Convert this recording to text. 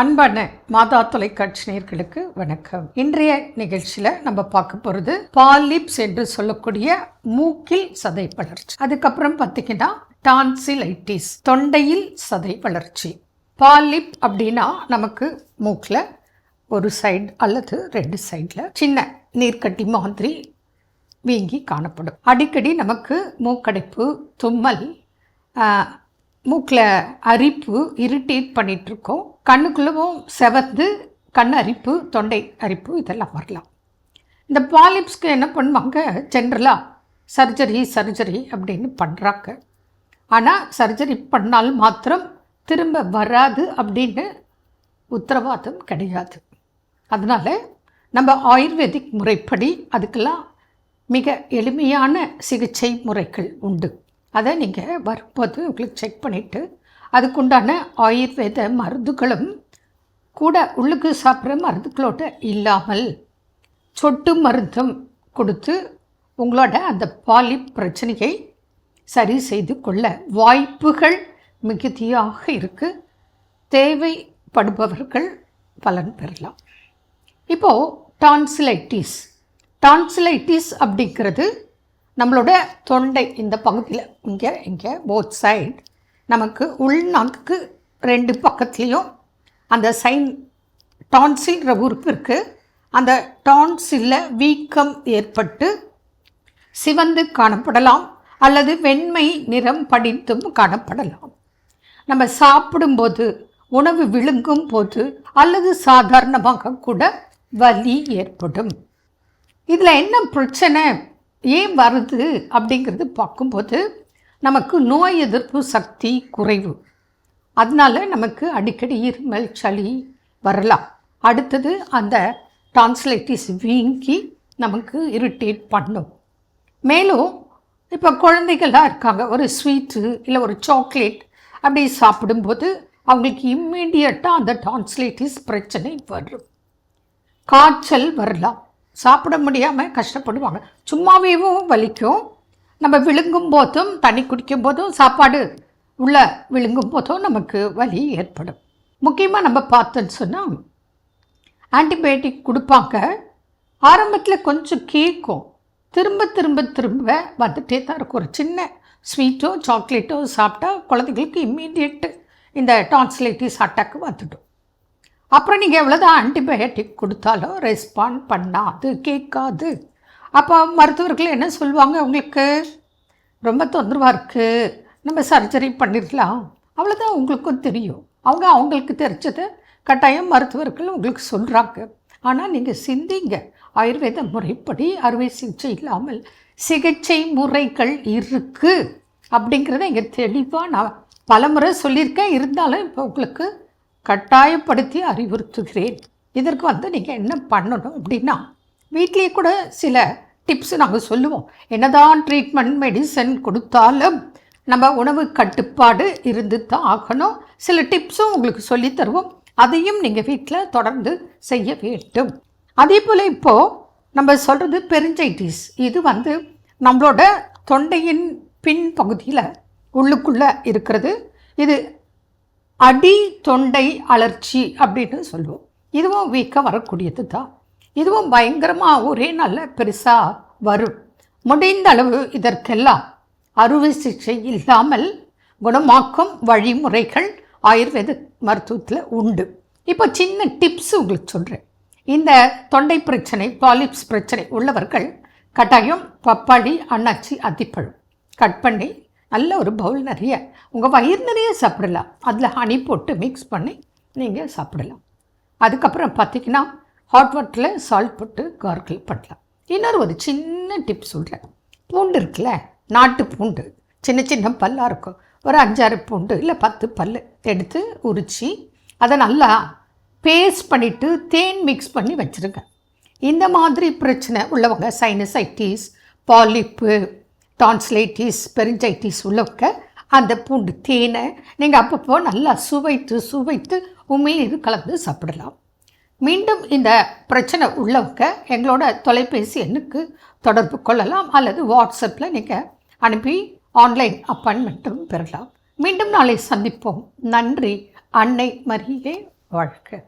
அன்பான மாதா தொலைக்காட்சி நேர்களுக்கு வணக்கம். இன்றைய நிகழ்ச்சியில் நம்ம பார்க்க போகிறது பாலிப்ஸ் என்று சொல்லக்கூடிய மூக்கில் சதை வளர்ச்சி. அதுக்கப்புறம் பார்த்தீங்கன்னா டான்சிலைட்டிஸ் தொண்டையில் சதை வளர்ச்சி. பாலிப் அப்படின்னா நமக்கு மூக்கில் ஒரு சைடு அல்லது ரெண்டு சைடில் சின்ன நீர்க்கட்டி மாதிரி வீங்கி காணப்படும். அடிக்கடி நமக்கு மூக்கடைப்பு தும்மல் மூக்கில் அரிப்பு இரிட்டேட் பண்ணிகிட்ருக்கோம் கண்ணுக்குள்ளவும் செவந்து கண் அரிப்பு தொண்டை அரிப்பு இதெல்லாம் வரலாம். இந்த பாலிப்ஸ்க்கு என்ன பண்ணுவாங்க? ஜென்ரலாக சர்ஜரி சர்ஜரி அப்படின்னு பண்ணுறாங்க ஆனால் சர்ஜரி பண்ணால் மாத்திரம் திரும்ப வராது அப்படின்னு உத்தரவாதம் கிடையாது. அதனால் நம்ம ஆயுர்வேதிக் முறைப்படி அதுக்கெல்லாம் மிக எளிமையான சிகிச்சை முறைகள் உண்டு. அதை நீங்கள் வரும்போது உங்களுக்கு செக் பண்ணிவிட்டு அதுக்குண்டான ஆயுர்வேத மருந்துகளும் கூட உள்ளுக்கு சாப்பிட்ற மருந்துகளோட இல்லாமல் சொட்டு மருந்தும் கொடுத்து உங்களோட அந்த பாலிப் பிரச்சனையை சரி செய்து கொள்ள வாய்ப்புகள் மிகுதியாக இருக்குது தேவைப்படுபவர்கள் பலன் பெறலாம். இப்போது டான்சிலைட்டிஸ். டான்சிலைட்டிஸ் அப்படிங்கிறது நம்மளோட தொண்டை இந்த பகுதியில் இங்கே இங்கே போத் சைடு நமக்கு உள்நாக்கு ரெண்டு பக்கத்துலேயும் அந்த சைன் டான்சில்ன்ற உறுப்பு இருக்குது அந்த டான்சில்ல வீக்கம் ஏற்பட்டு சிவந்து காணப்படலாம் அல்லது வெண்மை நிறம் படித்தும் காணப்படலாம். நம்ம சாப்பிடும்போது உணவு விழுங்கும் போது அல்லது சாதாரணமாக கூட வலி ஏற்படும். இதில் என்ன பிரச்சனை? ஏன் வருது? அப்படிங்கிறது பார்க்கும்போது நமக்கு நோய் எதிர்ப்பு சக்தி குறைவு. அதனால் நமக்கு அடிக்கடி இருமல் சளி வரலாம். அடுத்தது அந்த டான்ஸ்லைட்டிஸ் வீங்கி நமக்கு இரிட்டேட் பண்ணும். மேலும் இப்போ குழந்தைகளாக இருக்காங்க. ஒரு ஸ்வீட்டு இல்லை ஒரு சாக்லேட் அப்படி சாப்பிடும்போது அவங்களுக்கு இம்மிடியட்டாக அந்த டான்ஸ்லைட்டிஸ் பிரச்சனை வரும். காய்ச்சல் வரலாம். சாப்பிட முடியாமல் கஷ்டப்படுவாங்க. சும்மாவேவும் வலிக்கும். நம்ம விழுங்கும் போதும் தண்ணி குடிக்கும் போதும் சாப்பாடு உள்ள விழுங்கும் போதும் நமக்கு வலி ஏற்படும். முக்கியமாக நம்ம பார்த்தோன்னு சொன்னால் ஆன்டிபயோட்டிக் கொடுப்பாங்க. ஆரம்பத்தில் கொஞ்சம் கேட்கும். திரும்ப திரும்ப திரும்ப வந்துட்டே தான் இருக்கும். ஒரு சின்ன ஸ்வீட்டோ சாக்லேட்டோ சாப்பிட்டா குழந்தைங்களுக்கு இம்மீடியட்டு இந்த டான்ஸ்லைட்டிஸ் அட்டாக்கு வந்துடும். அப்புறம் நீங்கள் எவ்வளோதான் ஆன்டிபயோட்டிக் கொடுத்தாலும் ரெஸ்பாண்ட் பண்ணாது கேட்காது. அப்போ மருத்துவர்கள் என்ன சொல்லுவாங்க? உங்களுக்கு ரொம்ப தொந்தரவாக இருக்குது நம்ம சர்ஜரி பண்ணிடலாம் அவ்வளோதான் உங்களுக்கும் தெரியும். அவங்க அவங்களுக்கு தெரிஞ்சதை கட்டாயம் மருத்துவர்கள் உங்களுக்கு சொல்கிறாங்க ஆனால் நீங்கள் சிந்திங்க. ஆயுர்வேத முறைப்படி அறுவை சிகிச்சை இல்லாமல் சிகிச்சை முறைகள் இருக்குது அப்படிங்கிறத இங்கே தெளிவாக நான் பலமுறை சொல்லியிருக்கேன். இருந்தாலும் இப்போ உங்களுக்கு கட்டாயப்படுத்தி அறிவுறுத்துகிறேன். இதற்கு வந்து நீங்கள் என்ன பண்ணணும் அப்படின்னா வீட்லேயே கூட சில டிப்ஸ் நாங்கள் சொல்லுவோம். என்னதான் ட்ரீட்மெண்ட் மெடிசன் கொடுத்தாலும் நம்ம உணவு கட்டுப்பாடு இருந்து தான் ஆகணும். சில டிப்ஸும் உங்களுக்கு சொல்லி தருவோம். அதையும் நீங்கள் வீட்டில் தொடர்ந்து செய்ய வேண்டும். அதே போல் இப்போது நம்ம சொல்கிறது பெருஞ்சைட்டிஸ். இது வந்து நம்மளோட தொண்டையின் பின் பகுதியில் உள்ளுக்குள்ளே இருக்கிறது. இது அடி தொண்டை அலர்ச்சி அப்படின்னு சொல்லுவோம். இதுவும் வீக்காக வரக்கூடியது தான். இதுவும் பயங்கரமாக ஒரே நல்ல பெருசாக வரும். முடிந்த அளவு இதற்கெல்லாம் அறுவை சிகிச்சை இல்லாமல் குணமாக்கும் வழிமுறைகள் ஆயுர்வேத மருத்துவத்தில் உண்டு. இப்போ சின்ன டிப்ஸ் உங்களுக்கு சொல்கிறேன் இந்த தொண்டை பிரச்சனை பாலிப்ஸ் பிரச்சனை உள்ளவர்கள் கட்டாயம் பப்பாளி அண்ணாச்சி அத்திப்பழம் கட் பண்ணி நல்ல ஒரு பவுல் நிறைய உங்கள் வயிறு நிறைய சாப்பிடலாம். அதில் ஹனி போட்டு மிக்ஸ் பண்ணி நீங்கள் சாப்பிடலாம். அதுக்கப்புறம் பார்த்தீங்கன்னா ஹாட் வாட்டரில் சால்ட் போட்டு கார்கிள் பண்ணலாம். இன்னொரு ஒரு சின்ன டிப் சொல்கிறேன் பூண்டு இருக்குல்ல நாட்டு பூண்டு. சின்ன சின்ன பல்லாக இருக்கும். ஒரு அஞ்சாறு பூண்டு இல்லை பத்து பல் எடுத்து உரித்து அதை நல்லா பேஸ்ட் பண்ணிவிட்டு தேன் மிக்ஸ் பண்ணி வச்சுருங்க. இந்த மாதிரி பிரச்சனை உள்ளவங்க சைனசைட்டிஸ் பாலிப்பு டான்ஸ்லைட்டிஸ் பெரிஞ்சைட்டிஸ் உள்ளவங்க அந்த பூண்டு தேனை நீங்கள் அப்பப்போ நல்லா சுவைத்து சுவைத்து உமிழ்நீர் கலந்து சாப்பிடலாம். மீண்டும் இந்த பிரச்சனை உள்ளவங்க எங்களோட தொலைபேசி எண்ணுக்கு தொடர்பு கொள்ளலாம் அல்லது வாட்ஸ்அப்பில் நீங்கள் அனுப்பி ஆன்லைன் அப்பாயின்மெண்ட்டும் பெறலாம். மீண்டும் நாளை சந்திப்போம். நன்றி. அன்னை மரியே. வாழ்க்கை